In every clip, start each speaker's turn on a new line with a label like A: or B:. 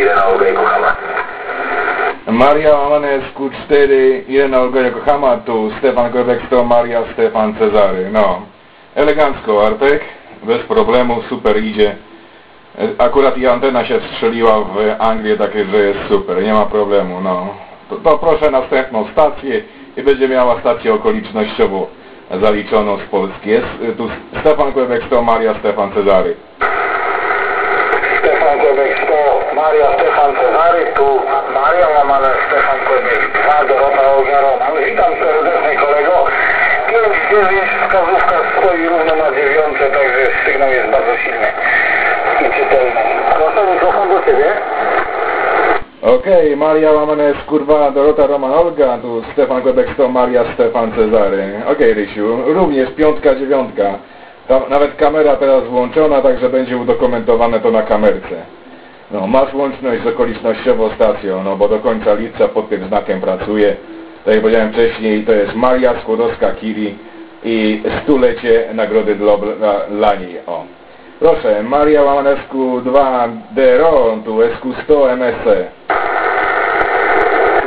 A: Irena Olga i Kochana.
B: Maria z Q4, Irena Olga Yokohama, tu Stefan Kodeksto, Maria Stefan Cezary. No, elegancko Artek, bez problemu, super idzie. E, Akurat i antena się strzeliła w Anglię, takie, że jest super, nie ma problemu, no. To, to proszę następną stację i będzie miała stację okolicznościowo zaliczoną z Polski. Jest y, tu Stefan Kodeksto, Maria Stefan Cezary.
A: Stefan Kłebek 100, Maria Stefan Cezary, tu Maria łamane Stefan Kłebek 2, Dorota Olga Roman. Witam serdecznie kolego. 5-9 wskazówka stoi równo na dziewiątce, także sygnał jest bardzo silny i czytelny. Proszę mikrofon do Ciebie.
B: Okej, Maria łamane z kurwa Dorota Roman Olga, tu Stefan Kodek 100, Maria Stefan Cezary. Okej Rysiu, również piątka, dziewiątka. Tam nawet kamera teraz włączona, także będzie udokumentowane to na kamerce. No, masz łączność z okolicznościową stacją, no bo do końca lipca pod tym znakiem pracuje. Tak jak powiedziałem wcześniej, to jest Maria Skłodowska-Curie i stulecie Nagrody dla, dla, dla niej. O. Proszę, Maria Łamanesku 2 DRO, tu SQ100 MSC.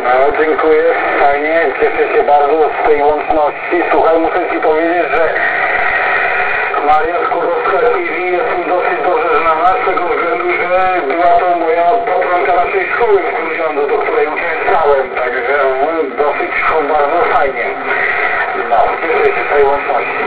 A: No, dziękuję, fajnie, cieszę się bardzo z tej łączności. Słuchaj, muszę Ci powiedzieć, że Maria szkoły w Grudziądzu, do której uczęszczałem, także mm, dosyć bardzo fajnie. No, cieszę się z tej łączności.